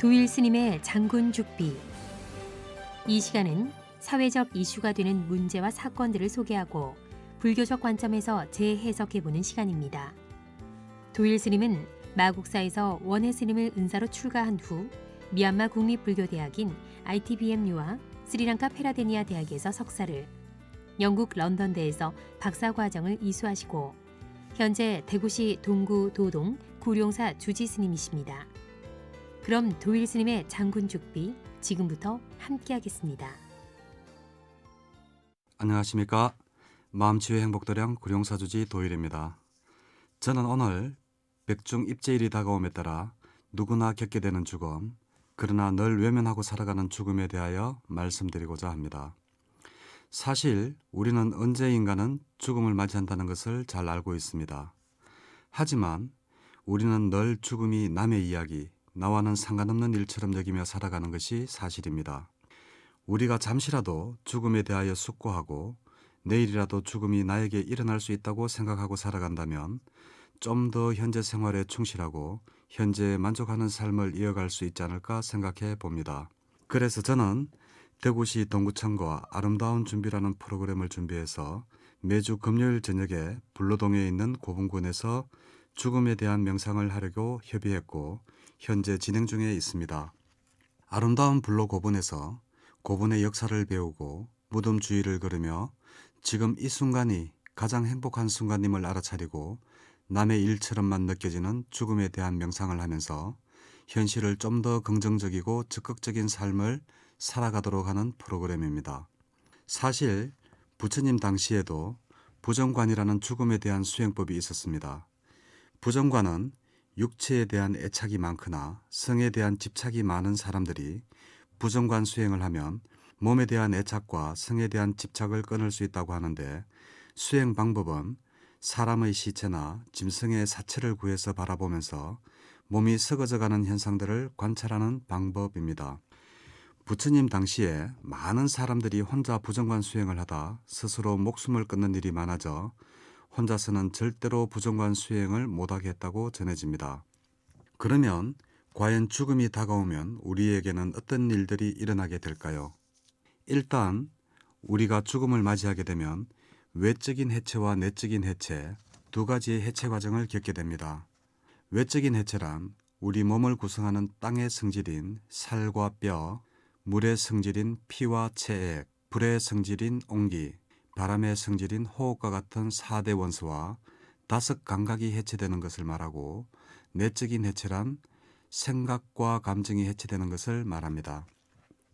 도일 스님의 장군 죽비. 이 시간은 사회적 이슈가 되는 문제와 사건들을 소개하고 불교적 관점에서 재해석해보는 시간입니다. 도일 스님은 마국사에서 원해 스님을 은사로 출가한 후 미얀마 국립불교대학인 ITBMU와 스리랑카 페라데니아 대학에서 석사를, 영국 런던대에서 박사과정을 이수하시고 현재 대구시 동구 도동 구룡사 주지 스님이십니다. 그럼 도일 스님의 장군 죽비 지금부터 함께하겠습니다. 안녕하십니까. 마음치유 행복도량 구룡사주지 도일입니다. 저는 오늘 백중 입제일이 다가옴에 따라 누구나 겪게 되는 죽음, 그러나 늘 외면하고 살아가는 죽음에 대하여 말씀드리고자 합니다. 사실 우리는 언제인가는 죽음을 맞이한다는 것을 잘 알고 있습니다. 하지만 우리는 늘 죽음이 남의 이야기, 나와는 상관없는 일처럼 여기며 살아가는 것이 사실입니다. 우리가 잠시라도 죽음에 대하여 숙고하고 내일이라도 죽음이 나에게 일어날 수 있다고 생각하고 살아간다면 좀 더 현재 생활에 충실하고 현재에 만족하는 삶을 이어갈 수 있지 않을까 생각해 봅니다. 그래서 저는 대구시 동구청과 아름다운 준비라는 프로그램을 준비해서 매주 금요일 저녁에 불로동에 있는 고분군에서 죽음에 대한 명상을 하려고 협의했고 현재 진행 중에 있습니다. 아름다운 불로 고분에서 고분의 역사를 배우고 무덤 주위를 걸으며 지금 이 순간이 가장 행복한 순간임을 알아차리고 남의 일처럼만 느껴지는 죽음에 대한 명상을 하면서 현실을 좀 더 긍정적이고 적극적인 삶을 살아가도록 하는 프로그램입니다. 사실 부처님 당시에도 부정관이라는 죽음에 대한 수행법이 있었습니다. 부정관은 육체에 대한 애착이 많거나 성에 대한 집착이 많은 사람들이 부정관 수행을 하면 몸에 대한 애착과 성에 대한 집착을 끊을 수 있다고 하는데 수행 방법은 사람의 시체나 짐승의 사체를 구해서 바라보면서 몸이 썩어져가는 현상들을 관찰하는 방법입니다. 부처님 당시에 많은 사람들이 혼자 부정관 수행을 하다 스스로 목숨을 끊는 일이 많아져 혼자서는 절대로 부정관 수행을 못하게 했다고 전해집니다. 그러면 과연 죽음이 다가오면 우리에게는 어떤 일들이 일어나게 될까요? 일단 우리가 죽음을 맞이하게 되면 외적인 해체와 내적인 해체 두 가지의 해체 과정을 겪게 됩니다. 외적인 해체란 우리 몸을 구성하는 땅의 성질인 살과 뼈, 물의 성질인 피와 체액, 불의 성질인 온기, 바람의 성질인 호흡과 같은 4대 원소와 다섯 감각이 해체되는 것을 말하고 내적인 해체란 생각과 감정이 해체되는 것을 말합니다.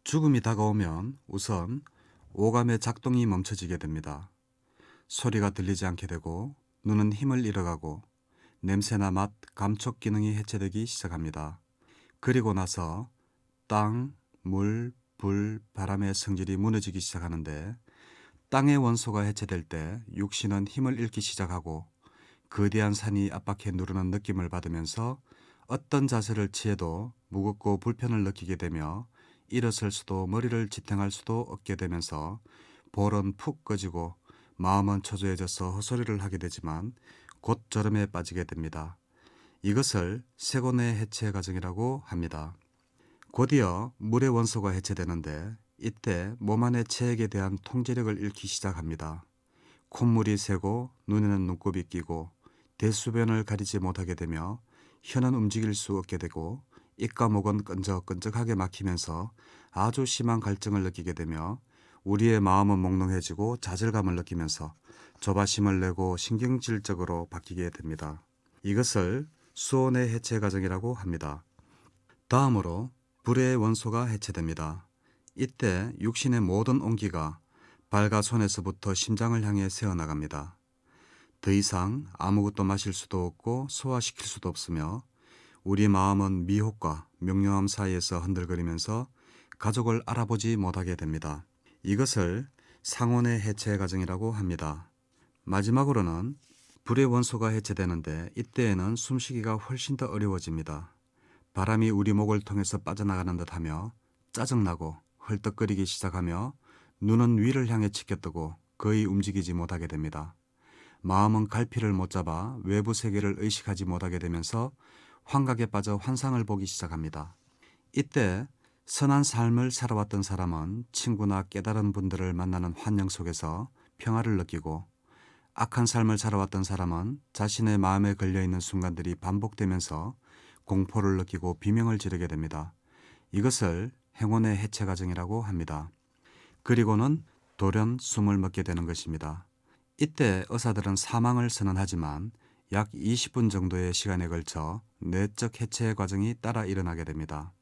죽음이 다가오면 우선 오감의 작동이 멈춰지게 됩니다. 소리가 들리지 않게 되고 눈은 힘을 잃어가고 냄새나 맛, 감촉 기능이 해체되기 시작합니다. 그리고 나서 땅, 물, 불, 바람의 성질이 무너지기 시작하는데 땅의 원소가 해체될 때 육신은 힘을 잃기 시작하고 거대한 산이 압박해 누르는 느낌을 받으면서 어떤 자세를 취해도 무겁고 불편을 느끼게 되며 일어설 수도 머리를 지탱할 수도 없게 되면서 볼은 푹 꺼지고 마음은 초조해져서 헛소리를 하게 되지만 곧 저름에 빠지게 됩니다. 이것을 세곤의 해체 과정이라고 합니다. 곧이어 물의 원소가 해체되는데 이때 몸 안의 체액에 대한 통제력을 잃기 시작합니다. 콧물이 새고 눈에는 눈곱이 끼고 대수변을 가리지 못하게 되며 혀는 움직일 수 없게 되고 입과 목은 끈적끈적하게 막히면서 아주 심한 갈증을 느끼게 되며 우리의 마음은 몽롱해지고 좌절감을 느끼면서 조바심을 내고 신경질적으로 바뀌게 됩니다. 이것을 수온의 해체 과정이라고 합니다. 다음으로 불의 원소가 해체됩니다. 이때 육신의 모든 온기가 발과 손에서부터 심장을 향해 새어나갑니다. 더 이상 아무것도 마실 수도 없고 소화시킬 수도 없으며 우리 마음은 미혹과 명료함 사이에서 흔들거리면서 가족을 알아보지 못하게 됩니다. 이것을 상온의 해체 과정이라고 합니다. 마지막으로는 불의 원소가 해체되는데 이때에는 숨쉬기가 훨씬 더 어려워집니다. 바람이 우리 목을 통해서 빠져나가는 듯하며 짜증나고 헐떡거리기 시작하며 눈은 위를 향해 치켜뜨고 거의 움직이지 못하게 됩니다. 마음은 갈피를 못 잡아 외부 세계를 의식하지 못하게 되면서 환각에 빠져 환상을 보기 시작합니다. 이때 선한 삶을 살아왔던 사람은 친구나 깨달은 분들을 만나는 환영 속에서 평화를 느끼고 악한 삶을 살아왔던 사람은 자신의 마음에 걸려 있는 순간들이 반복되면서 공포를 느끼고 비명을 지르게 됩니다. 이것을 행운의 해체 과정이라고 합니다. 그리고는 돌연 숨을 먹게 되는 것입니다. 이때 의사들은 사망을 선언하지만 약 20분 정도의 시간에 걸쳐 내적 해체 과정이 따라 일어나게 됩니다.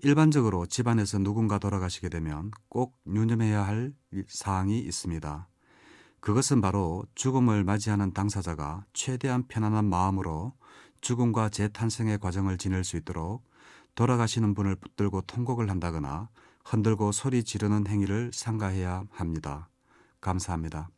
일반적으로 집안에서 누군가 돌아가시게 되면 꼭 유념해야 할 사항이 있습니다. 그것은 바로 죽음을 맞이하는 당사자가 최대한 편안한 마음으로 죽음과 재탄생의 과정을 지낼 수 있도록 돌아가시는 분을 붙들고 통곡을 한다거나 흔들고 소리 지르는 행위를 삼가해야 합니다. 감사합니다.